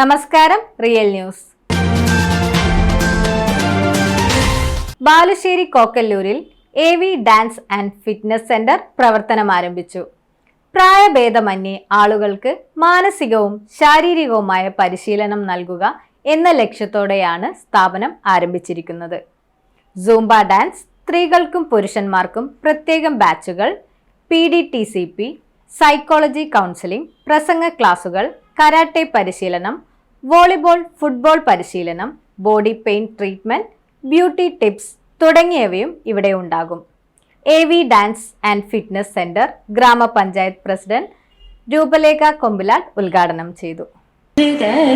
നമസ്കാരം real news. Balussery കോക്കല്ലൂരിൽ A V dance and fitness centre പ്രവർത്തനം ആരംഭിച്ചു. പ്രായഭേദമന്യേ ആളുകൾക്ക് മാനസികവും ശാരീരികവുമായ പരിശീലനം നൽകുക എന്ന ലക്ഷ്യത്തോടെയാണ് സ്ഥാപനം ആരംഭിച്ചിരിക്കുന്നത്. സൂംബ ഡാൻസ് സ്ത്രീകൾക്കും പുരുഷന്മാർക്കും പ്രത്യേകം ബാച്ചുകൾ P D T C P psychology counselling പ്രസംഗ ക്ലാസുകൾ കരാട്ടെ പരിശീലനം വോളിബോൾ ഫുട്ബോൾ പരിശീലനം body pain treatment beauty tips തുടങ്ങിയവയും ഇവിടെ ഉണ്ടാകും. A V dance and fitness centre grama panchayat president Roopalekha Kombilal ഉദ്ഘാടനം ചെയ്തു.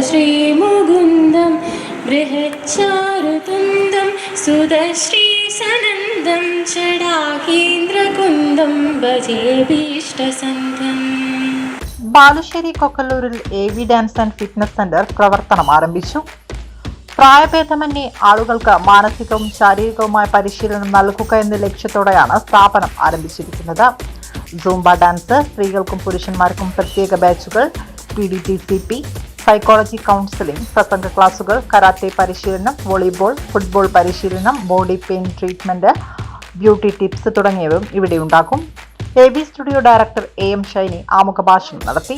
ശ്രീമുകുന്ദം ബൃഹച്ചാരുതന്തം സനന്ദം ചടാകേന്ദ്രകുന്ദം ഭജേ ഭീഷ്ടസന്ധം Balussery കൊക്കല്ലൂരിൽ A V dance and fitness centre പ്രവർത്തനം ആരംഭിച്ചു. പ്രായഭേദമന്യേ ആളുകൾക്ക് മാനസികവും ശാരീരികവുമായ പരിശീലനം നൽകുക എന്ന ലക്ഷ്യത്തോടെയാണ് സ്ഥാപനം ആരംഭിച്ചിരിക്കുന്നത്. സൂംബ ഡാൻസ് സ്ത്രീകൾക്കും പുരുഷന്മാർക്കും പ്രത്യേക ബാച്ചുകൾ P D T C P psychology counselling പ്രസംഗ ക്ലാസുകൾ കരാത്തെ പരിശീലനം വോളിബോൾ ഫുട്ബോൾ പരിശീലനം body pain treatment beauty tips തുടങ്ങിയവയും ഇവിടെ ഉണ്ടാകും. A B studio director A M Shiny ആമുഖ ഭാഷണം നടത്തി.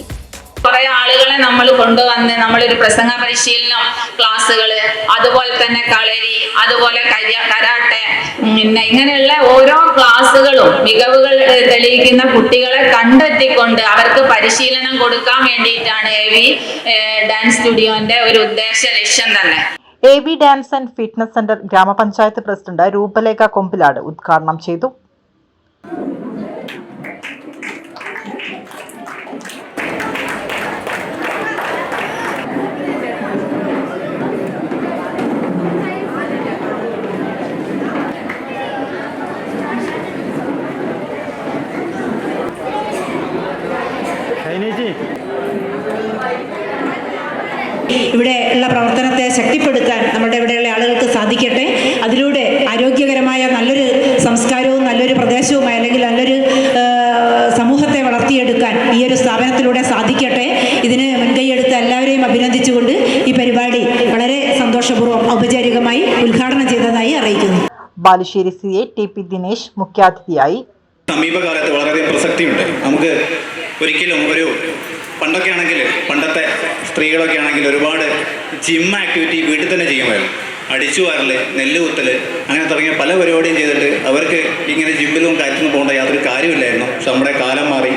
കുറെ ആളുകളെ നമ്മൾ കൊണ്ടുവന്ന് നമ്മളൊരു പ്രസംഗ പരിശീലനം ക്ലാസ്സുകൾ അതുപോലെ തന്നെ കളരി അതുപോലെ കര- കരാട്ടെ പിന്നെ ഇങ്ങനെയുള്ള ഓരോ ക്ലാസ്സുകളും മികവുകൾ തെളിയിക്കുന്ന കുട്ടികളെ കണ്ടെത്തിക്കൊണ്ട് അവർക്ക് പരിശീലനം കൊടുക്കാൻ വേണ്ടിയിട്ടാണ് എ വി ഡാൻസ് സ്റ്റുഡിയോന്റെ ഒരു ഉദ്ദേശ ലക്ഷ്യം തന്നെ. A B dance and fitness centre grama panchayat president Roopalekha Kombilad ഉദ്ഘാടനം ചെയ്തു. ഇവിടെ ഉള്ള പ്രവർത്തനത്തെ ശക്തിപ്പെടുത്താൻ നമ്മുടെ ഇവിടെയുള്ള ആളുകൾക്ക് സാധിക്കട്ടെ. അതിലൂടെ ആരോഗ്യകരമായ നല്ലൊരു സംസ്കാരവും നല്ലൊരു പ്രദേശവുമായി അല്ലെങ്കിൽ നല്ലൊരു സമൂഹത്തെ വളർത്തിയെടുക്കാൻ ഈ ഒരു സ്ഥാപനത്തിലൂടെ സാധിക്കട്ടെ. ഇതിന് മുൻകൈയെടുത്ത എല്ലാവരെയും അഭിനന്ദിച്ചുകൊണ്ട് ഈ പരിപാടി വളരെ സന്തോഷപൂർവം ഔപചാരികമായി ഉദ്ഘാടനം ചെയ്തതായി അറിയിക്കുന്നു. Balussery C A T P Dinesh മുഖ്യാതിഥിയായി. സമീപകാലത്ത് വളരെയധികം പ്രസക്തിയുണ്ട്. നമുക്ക് ഒരിക്കലും ഒരു പണ്ടൊക്കെ ആണെങ്കിൽ പണ്ടത്തെ സ്ത്രീകളൊക്കെ ആണെങ്കിൽ ഒരുപാട് ജിം ആക്ടിവിറ്റി വീട്ടിൽ തന്നെ ചെയ്യുമായിരുന്നു. അടിച്ചു വാരൽ നെല്ല് കുത്തൽ അങ്ങനെ തുടങ്ങിയ പല പരിപാടിയും ചെയ്തിട്ട് അവർക്ക് ഇങ്ങനെ ജിമ്മിലും കാറ്റിലും പോകേണ്ട യാതൊരു കാര്യമില്ലായിരുന്നു. പക്ഷെ നമ്മുടെ കാലം മാറി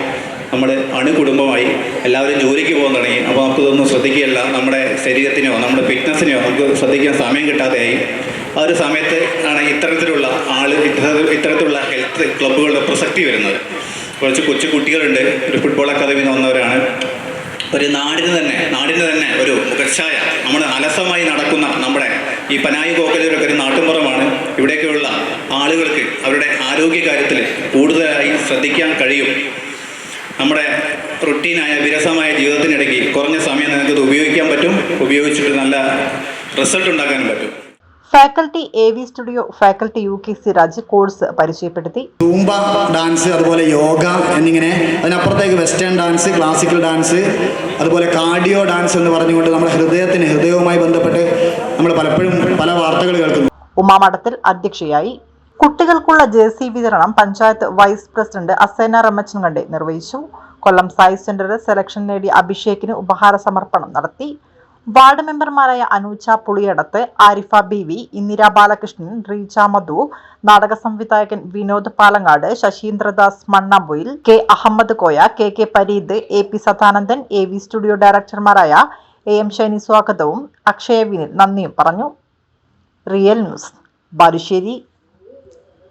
നമ്മൾ അണുകുടുംബമായി എല്ലാവരും ജോലിക്ക് പോകാൻ തുടങ്ങി. അപ്പോൾ നമുക്കിതൊന്നും ശ്രദ്ധിക്കുകയല്ല. നമ്മുടെ ശരീരത്തിനോ നമ്മുടെ ഫിറ്റ്നസ്സിനെയോ നമുക്ക് ശ്രദ്ധിക്കാൻ സമയം കിട്ടാതെയായി. ആ ഒരു സമയത്ത് ആണ് ഇത്തരത്തിലുള്ള ആൾ ഇത്തര- ഇത്തരത്തിലുള്ള ഹെൽത്ത് ക്ലബ്ബുകളുടെ പ്രസക്തി വരുന്നത്. കുറച്ച് കൊച്ചു കുട്ടികളുണ്ട്. ഒരു ഫുട്ബോൾ അക്കാദമിയിൽ വന്നവരാണ് ഒരു നാടിന് തന്നെ നാടിന് തന്നെ ഒരു മുഖച്ഛായ നമ്മൾ അലസമായി നടക്കുന്ന നമ്മുടെ ഈ പനായി കോക്കലൂരൊക്കെ ഒരു നാട്ടുമ്പുറമാണ്. ഇവിടെയൊക്കെയുള്ള ആളുകൾക്ക് അവരുടെ ആരോഗ്യ കാര്യത്തിൽ കൂടുതലായി ശ്രദ്ധിക്കാൻ കഴിയും. നമ്മുടെ റുട്ടീനായ വിരസമായ ജീവിതത്തിനിടയ്ക്ക് കുറഞ്ഞ സമയം നിങ്ങൾക്ക് ഉപയോഗിക്കാൻ പറ്റും. ഉപയോഗിച്ചിട്ട് നല്ല റിസൾട്ട് ഉണ്ടാക്കാനും പറ്റും. Faculty A V studio faculty U K C Siraj course പരിചയപ്പെടുത്തി. തൂമ്പ ഡാൻസ് അതുപോലെ യോഗ എന്നിങ്ങനെ അതിനപ്പുറത്തേക്ക് വെസ്റ്റേൺ ഡാൻസ് ക്ലാസിക്കൽ ഡാൻസ് അതുപോലെ കാർഡിയോ ഡാൻസ് എന്ന് പറഞ്ഞുകൊണ്ട് നമ്മുടെ ഹൃദയത്തിന് ഹൃദയവുമായി ബന്ധപ്പെട്ട് നമ്മൾ പലപ്പോഴും പല വാർത്തകൾ കേൾക്കുന്നു. ഉമാമഠത്തിൽ അധ്യക്ഷയായി കുട്ടികൾക്കുള്ള ജേഴ്സി വിതരണം പഞ്ചായത്ത് വൈസ് പ്രസിഡന്റ് അസേന റമ്മച്ചൻകണ്ടെ നിർവഹിച്ചു. കൊല്ലം സായി സെന്ററിൽ സെലക്ഷൻ നേടിയ അഭിഷേകിന് ഉപഹാര സമർപ്പണം നടത്തി. വാർഡ് മെമ്പർമാരായ അനൂച്ച പുളിയടത്ത് ആരിഫ ബി വി ഇന്ദിര ബാലകൃഷ്ണൻ റീച്ച മധു നാടക സംവിധായകൻ Vinod Palangad Saseendradas Mannampoyil K Ahmed Koya K K Pareed A P Sadanandan A V studio ഡയറക്ടർമാരായ A M Shiny സ്വാഗതവും അക്ഷയ വിനിൽ നന്ദിയും പറഞ്ഞു. Real news Balussery.